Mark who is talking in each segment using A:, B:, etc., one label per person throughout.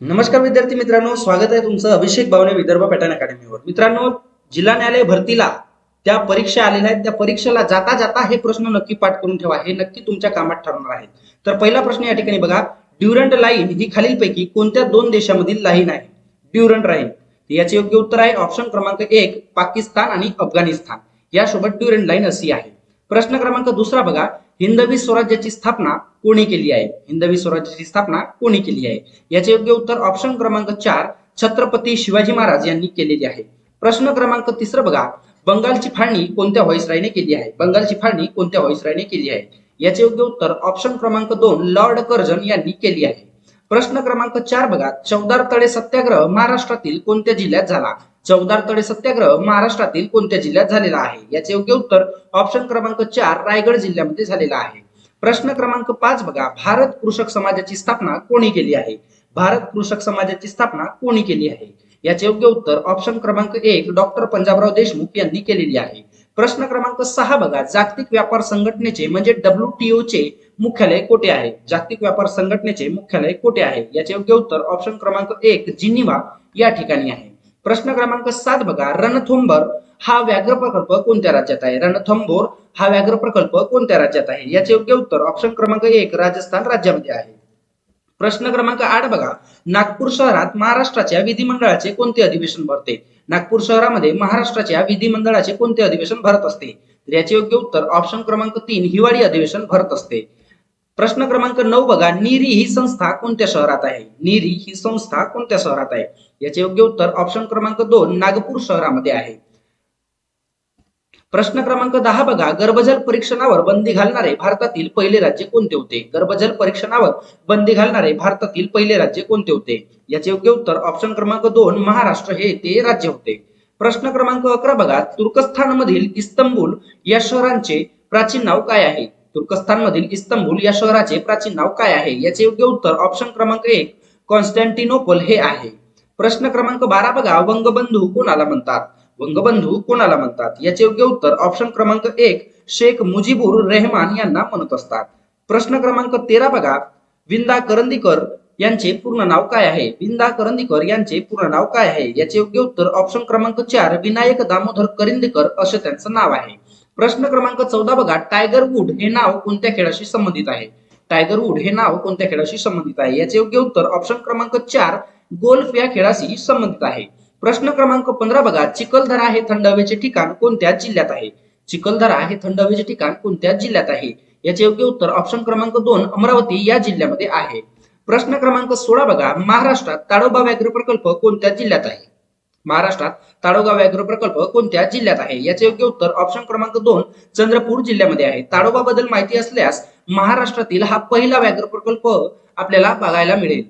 A: नमस्कार विद्यार्थी मित्रांनो स्वागत आहे तुमचं अभिषेक बावणे विदर्भ पॅटर्न अकॅडमीवर. मित्रांनो जिल्हा न्यायालय भरतीला त्या परीक्षा आलेल्या आहेत. त्या परीक्षेला जाता जाता हे प्रश्न नक्की पाठ करून ठेवा. हे नक्की तुमच्या कामात ठरणार आहेत तर पहिला प्रश्न या ठिकाणी बघा. ड्युरंट लाईन ही खालीलपैकी कोणत्या दोन देशामधील लाईन आहे? ड्युरंट लाईन याचे योग्य उत्तर आहे ऑप्शन क्रमांक एक पाकिस्तान आणि अफगाणिस्तान. यासोबत ड्युरंट लाईन अशी आहे. प्रश्न क्रमांक दुसरा बघा. हिंदवी स्वराज्याची स्थापना कोणी केली आहे? हिंदवी स्वराज्याची स्थापना कोणी केली आहे? याचे योग्य उत्तर ऑप्शन क्रमांक चार छत्रपती शिवाजी महाराज यांनी केलेली आहे. प्रश्न क्रमांक तिसरं बघा. बंगालची फाळणी कोणत्या व्हॉइसरायने केली आहे? बंगालची फाळणी कोणत्या व्हॉइसरायने केली आहे? याचे योग्य उत्तर ऑप्शन क्रमांक दोन लॉर्ड कर्जन यांनी केली आहे. प्रश्न क्रमांक चार बघा. चौदार तळे सत्याग्रह महाराष्ट्रातील कोणत्या जिल्ह्यात झाला? चौदार तळे सत्याग्रह महाराष्ट्रातील कोणत्या जिल्ह्यात झालेला आहे? याचे योग्य उत्तर ऑप्शन क्रमांक चार रायगड जिल्ह्यामध्ये झालेला आहे. प्रश्न क्रमांक पाच बघा. भारत कृषक समाजाची स्थापना कोणी केली आहे? भारत कृषक समाजाची स्थापना कोणी केली आहे? याचे योग्य उत्तर ऑप्शन क्रमांक एक डॉक्टर पंजाबराव देशमुख यांनी केलेली आहे. प्रश्न क्रमांक सहा बघा. जागतिक व्यापार संघटनेचे म्हणजे डब्ल्यू चे मुख्यालय कोठे आहे? जागतिक व्यापार संघटनेचे मुख्यालय कोठे आहे? याचे योग्य उत्तर ऑप्शन क्रमांक एक जिनिवा या ठिकाणी आहे. प्रश्न क्रमांक सात बघा. रणथुंबर हा व्याघ्र प्रकल्प कोणत्या राज्यात आहे? रणथंबोर हा व्याघ्र प्रकल्प कोणत्या राज्यात आहे? याचे योग्य उत्तर ऑप्शन क्रमांक एक राजस्थान राज्यामध्ये आहे. प्रश्न क्रमांक आठ बघा. नागपूर शहरात महाराष्ट्राच्या विधिमंडळाचे कोणते अधिवेशन भरते? नागपूर शहरामध्ये महाराष्ट्राच्या विधिमंडळाचे कोणते अधिवेशन भरत असते? तर याचे योग्य उत्तर ऑप्शन क्रमांक तीन हिवाळी अधिवेशन भरत असते. प्रश्न क्रमांक नऊ बघा नीरी ही संस्था कोणत्या शहरात आहे? नीरी ही संस्था कोणत्या शहरात आहे? याचे योग्य उत्तर ऑप्शन क्रमांक दोन नागपूर शहरामध्ये आहे. प्रश्न क्रमांक दहा बघा गर्भजल परीक्षणावर बंदी घालणारे भारतातील पहिले राज्य कोणते होते? गर्भजल परीक्षणावर बंदी घालणारे भारतातील पहिले राज्य कोणते होते? याचे योग्य उत्तर ऑप्शन क्रमांक दोन महाराष्ट्र हे ते राज्य होते. प्रश्न क्रमांक अकरा बघा तुर्कस्थान मधील इस्तंबूल या शहरांचे प्राचीन नाव काय आहे? तुर्कस्थान मधील इस्तंबूल या शहराचे प्राचीन नाव काय आहे? याचे योग्य उत्तर ऑप्शन क्रमांक एक कॉन्स्टॅन्टिनोपल हे आहे. प्रश्न क्रमांक बारा बघा. वंगबंधू कोणाला म्हणतात? वंगबंधू कोणाला म्हणतात? याचे योग्य उत्तर ऑप्शन क्रमांक एक शेख मुजीबुर रेहमान यांना म्हणत असतात. प्रश्न क्रमांक तेरा बघा. विंदा करंदीकर यांचे पूर्ण नाव काय आहे? विंदा करंदीकर यांचे पूर्ण नाव काय आहे? याचे योग्य उत्तर ऑप्शन क्रमांक चार विनायक दामोदर करिंदीकर असे त्यांचं नाव आहे. प्रश्न क्रमांक चौदा बघा टायगर वूड हे नाव कोणत्या खेळाशी संबंधित आहे? टायगर वूड हे नाव कोणत्या खेळाशी संबंधित आहे? याचे योग्य उत्तर ऑप्शन क्रमांक चार गोल्फ या खेळाशी संबंधित आहे. प्रश्न क्रमांक पंधरा बघा चिखलदरा हे थंड हवेचे ठिकाण कोणत्या जिल्ह्यात आहे? चिखलदरा हे थंड हवेचे ठिकाण कोणत्या जिल्ह्यात आहे? याचे योग्य उत्तर ऑप्शन क्रमांक दोन अमरावती या जिल्ह्यामध्ये आहे. प्रश्न क्रमांक सोळा बघा महाराष्ट्रात ताडोबा व्याघ्र प्रकल्प कोणत्या जिल्ह्यात आहे? महाराष्ट्रात ताडोबा व्याघ्र प्रकल्प कोणत्या जिल्ह्यात आहे? याचे योग्य उत्तर ऑप्शन क्रमांक दोन चंद्रपूर जिल्ह्यामध्ये आहे. ताडोबा बद्दल माहिती असल्यास महाराष्ट्रातील हा पहिला व्याघ्र प्रकल्प आपल्याला बघायला मिळेल.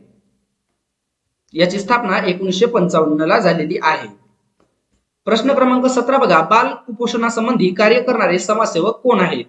A: याची स्थापना एकोणीसशे पंचावन्न ला झालेली आहे. प्रश्न क्रमांक सतरा बघा. बाल कुपोषणासंबंधी कार्य करणारे समाजसेवक कोण आहेत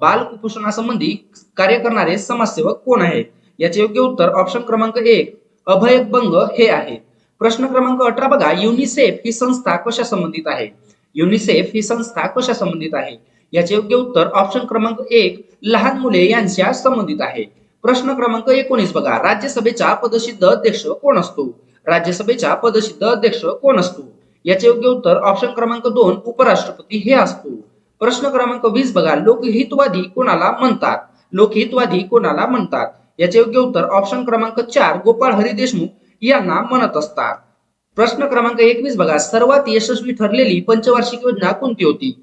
A: बाल कुपोषणासंबंधी कार्य करणारे समाजसेवक कोण आहेत याचे योग्य उत्तर ऑप्शन क्रमांक एक अभय बंग हे आहे. प्रश्न क्रमांक अठरा बघा. युनिसेफ ही संस्था कशा संबंधित आहे? युनिसेफ ही संस्था कशा संबंधित आहे? याचे योग्य उत्तर ऑप्शन क्रमांक एक लहान मुले यांच्या संबंधित आहे. प्रश्न क्रमांक एकोणीस बघा. राज्यसभेचा पदसिद्ध अध्यक्ष कोण असतो? राज्यसभेचा पदसिद्ध अध्यक्ष कोण असतो? याचे योग्य उत्तर ऑप्शन क्रमांक दोन उपराष्ट्रपती हे असतो. प्रश्न क्रमांक वीस बघा. लोकहितवादी कोणाला म्हणतात? लोकहितवादी कोणाला म्हणतात? याचे योग्य उत्तर ऑप्शन क्रमांक चार गोपाळ हरी देशमुख यांना म्हणत असतात. प्रश्न क्रमांक एकवीस बघा. सर्वात यशस्वी ठरलेली पंचवार्षिक योजना कोणती होती?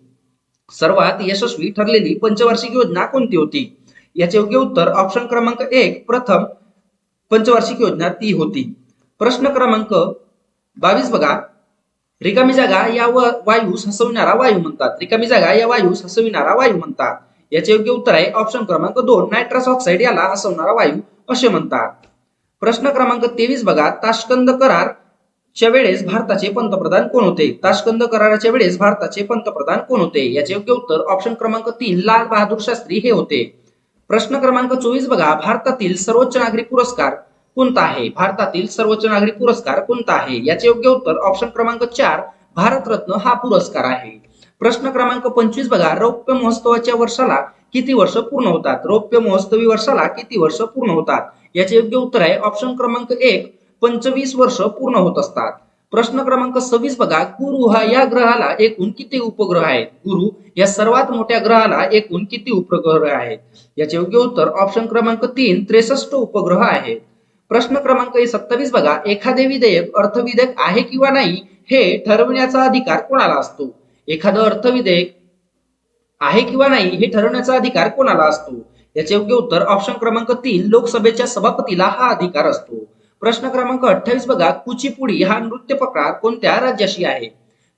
A: सर्वात यशस्वी ठरलेली पंचवार्षिक योजना कोणती होती? याचे योग्य उत्तर ऑप्शन क्रमांक एक प्रथम पंचवार्षिक योजना ती होती. प्रश्न क्रमांक बावीस बघा. रिकामी जागा या व- वायूस हसविणारा वायू म्हणतात. रिकामी जागा या वायूस हसविणारा वायू म्हणतात. याचे योग्य उत्तर आहे ऑप्शन क्रमांक दोन. नायट्रस ऑक्साईड याला हसवणारा वायू असे म्हणतात. प्रश्न क्रमांक तेवीस बघा. ताशकंद करार च्या वेळेस भारताचे पंतप्रधान कोण होते? ताशकंद कराराच्या वेळेस भारताचे पंतप्रधान कोण होते? याचे योग्य उत्तर ऑप्शन क्रमांक तीन लाल बहादूर शास्त्री हे होते. प्रश्न क्रमांक चोवीस बघा. भारतातील सर्वोच्च नागरिक पुरस्कार कोणता आहे? भारतातील सर्वोच्च नागरिक पुरस्कार कोणता आहे? याचे योग्य उत्तर ऑप्शन क्रमांक चार भारतरत्न हा पुरस्कार आहे. प्रश्न क्रमांक पंचवीस बघा. रौप्य महोत्सवाच्या वर्षाला किती वर्ष पूर्ण होतात? रौप्य महोत्सवी वर्षाला किती वर्ष पूर्ण होतात? याचे योग्य उत्तर आहे ऑप्शन क्रमांक एक पंचवीस वर्ष पूर्ण होत असतात. प्रश्न क्रमांक सव्वीस बघा. गुरु हा या ग्रहाला एकूण किती उपग्रह आहेत? गुरु या सर्वात मोठ्या ग्रहाला एकूण किती उपग्रह आहेत? याचे योग्य उत्तर ऑप्शन क्रमांक तीन त्रेसष्ट उपग्रह आहेत. प्रश्न क्रमांक सत्तावीस बघा. एखादे विधेयक अर्थविधेयक आहे किंवा नाही हे ठरविण्याचा अधिकार कोणाला असतो? एखादं अर्थविधेयक आहे किंवा नाही हे ठरवण्याचा अधिकार कोणाला असतो? याचे योग्य उत्तर ऑप्शन क्रमांक तीन लोकसभेच्या सभापतीला हा अधिकार असतो. प्रश्न क्रमांक अठ्ठावीस बघा. कुचिपुडी हा नृत्य प्रकार कोणत्या राज्याशी आहे?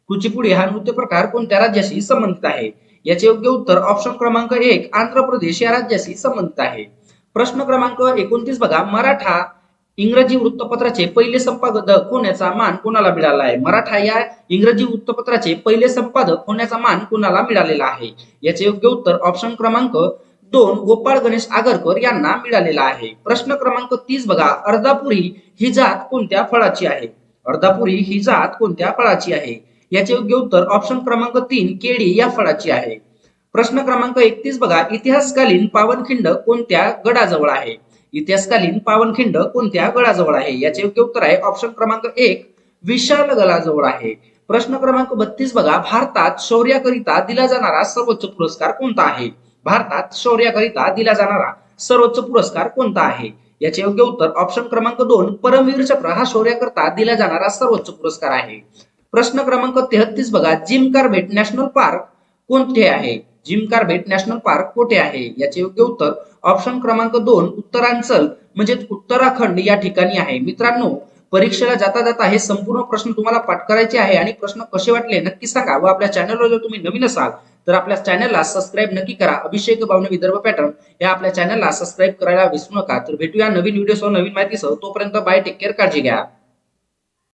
A: कुचिपुडी हा नृत्य प्रकार कोणत्या राज्याशी संबंधित आहे? याचे योग्य उत्तर ऑप्शन क्रमांक एक आंध्र प्रदेश या राज्याशी संबंधित आहे. प्रश्न क्रमांक एकोणतीस बघा. मराठा इंग्रजी वृत्तपत्राचे पहिले संपादक होण्याचा मान कोणाला मिळाला आहे? मराठा या इंग्रजी वृत्तपत्राचे पहिले संपादक होण्याचा मान कोणाला मिळालेला आहे? याचे योग्य उत्तर ऑप्शन क्रमांक दोन गोपाळ गणेश आगरकर यांना मिळालेला आहे. प्रश्न क्रमांक तीस बघा. अर्धापुरी ही जात कोणत्या फळाची आहे? अर्धापुरी ही जात कोणत्या फळाची आहे? याचे योग्य उत्तर ऑप्शन क्रमांक तीन केळी या फळाची आहे. प्रश्न क्रमांक एकतीस बघा. इतिहासकालीन पावनखिंड कोणत्या गडाजवळ आहे? इतिहासकालीन पावनखिंड कोणत्या गडाजवळ आहे? याचे योग्य उत्तर आहे ऑप्शन क्रमांक एक विशाल गडाजवळ आहे. प्रश्न क्रमांक बत्तीस बघा. भारतात शौर्याकरिता दिला जाणारा सर्वोच्च पुरस्कार कोणता आहे? भारतात शौर्याकरिता दिला जाणारा सर्वोच्च पुरस्कार कोणता आहे? याचे योग्य उत्तर ऑप्शन क्रमांक दोन परमवीर चक्र हा शौर्याकरता दिला जाणारा सर्वोच्च पुरस्कार आहे. प्रश्न क्रमांक तेहतीस बघा. जिम कार्बेट नॅशनल पार्क कोणते आहे? जिम कार्बेट नॅशनल पार्क कोठे आहे? याचे योग्य उत्तर ऑप्शन क्रमांक दोन उत्तरांचल म्हणजे उत्तराखंड या ठिकाणी आहे. मित्रांनो परीक्षेला जाता जाता हे संपूर्ण प्रश्न तुम्हाला पाठकरायचे आहे आणि प्रश्न कसे वाटले नक्की सांगा व आपल्या चॅनलवर जर तुम्ही नवीन असाल तर आपल्या चॅनलला सबस्क्राईब नक्की करा. अभिषेक भावने विदर्भ पॅटर्न या आपल्या चॅनलला सबस्क्राईब करायला विसरू नका. तर भेटूया नवीन व्हिडिओसह नवीन माहितीसह. तोपर्यंत बाय टेक केअर काळजी घ्या.